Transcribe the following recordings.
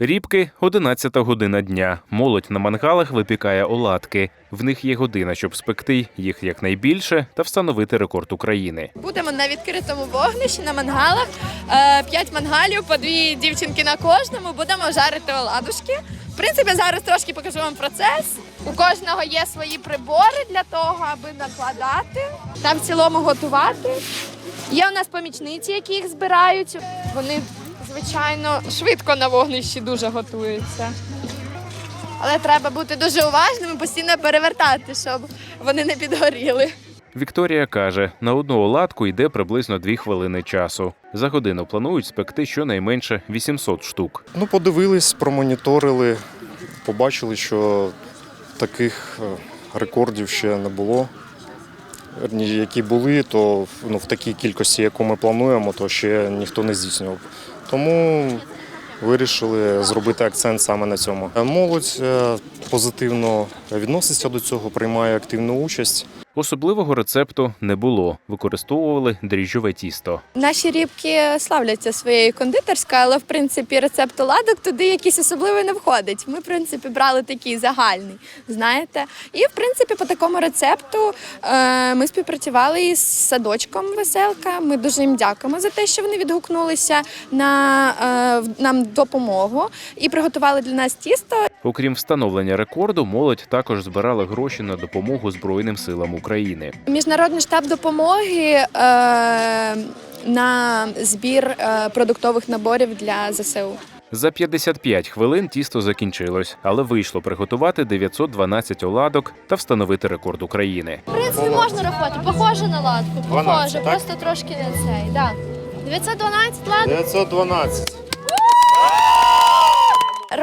Рібки 11 година дня. Молодь на мангалах випікає оладки. В них є година, щоб спекти їх якнайбільше та встановити рекорд України. Будемо на відкритому вогнищі на мангалах. Е, П'ять мангалів, по дві дівчинки на кожному. Будемо жарити оладушки. В принципі, зараз трошки покажу вам процес. У кожного є свої прибори для того, аби накладати та в цілому готувати. Є у нас помічниці, які їх збирають. Вони, звичайно, швидко на вогнищі дуже готуються. Але треба бути дуже уважним і постійно перевертати, щоб вони не підгоріли. Вікторія каже, на одну оладку йде приблизно 2 хвилини часу. За годину планують спекти щонайменше 800 штук. Ну, подивились, промоніторили, побачили, що таких е, рекордів ще не було. Які були, то ну, в такій кількості, яку ми плануємо, то ще ніхто не здійснював. Тому вирішили зробити акцент саме на цьому. Молодь е, позитивно відноситься до цього, приймає активну участь. Особливого рецепту не було. Використовували дріжджове тісто. Наші рібки славляться своєю кондитерською, але в принципі рецепт оладок туди якийсь особливий не входить. Ми, в принципі, брали такий загальний, знаєте. І в принципі, по такому рецепту е, ми співпрацювали із садочком Веселка. Ми дуже їм дякуємо за те, що вони відгукнулися на е, нам допомогу і приготували для нас тісто. Окрім встановлення рекорду, молодь також збирала гроші на допомогу Збройним силам України. Міжнародний штаб допомоги е, на збір е, продуктових наборів для ЗСУ. За 55 хвилин тісто закінчилось, але вийшло приготувати 912 оладок та встановити рекорд України. В принципі, можна рахувати. Похоже на ладку. Похоже, 12, просто трошки не цей. Да. 912 ладок. 912.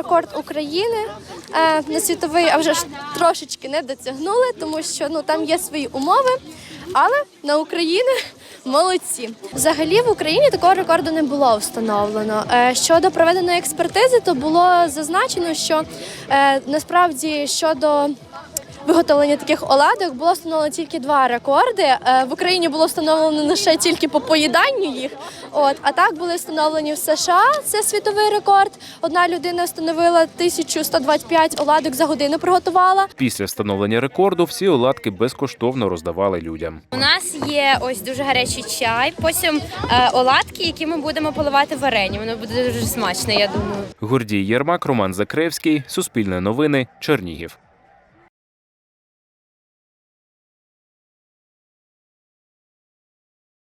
Рекорд України е, на світовий, а вже ж трошечки не дотягнули, тому що ну там є свої умови. Але на Україні молодці. Взагалі в Україні такого рекорду не було встановлено. Е, щодо проведеної експертизи, то було зазначено, що е, насправді щодо виготовлення таких оладок було встановлено тільки два рекорди. Е, В Україні було встановлено лише тільки по поїданню їх. От а так були встановлені в США. Це світовий рекорд. Одна людина встановила 1125 оладок за годину. Приготувала. Після встановлення рекорду всі оладки безкоштовно роздавали людям. У нас є ось дуже гарячий чай, потім е, оладки, які ми будемо поливати варенням. Воно буде дуже смачно, я думаю. Гордій Єрмак, Роман Закревський, Суспільне новини, Чернігів.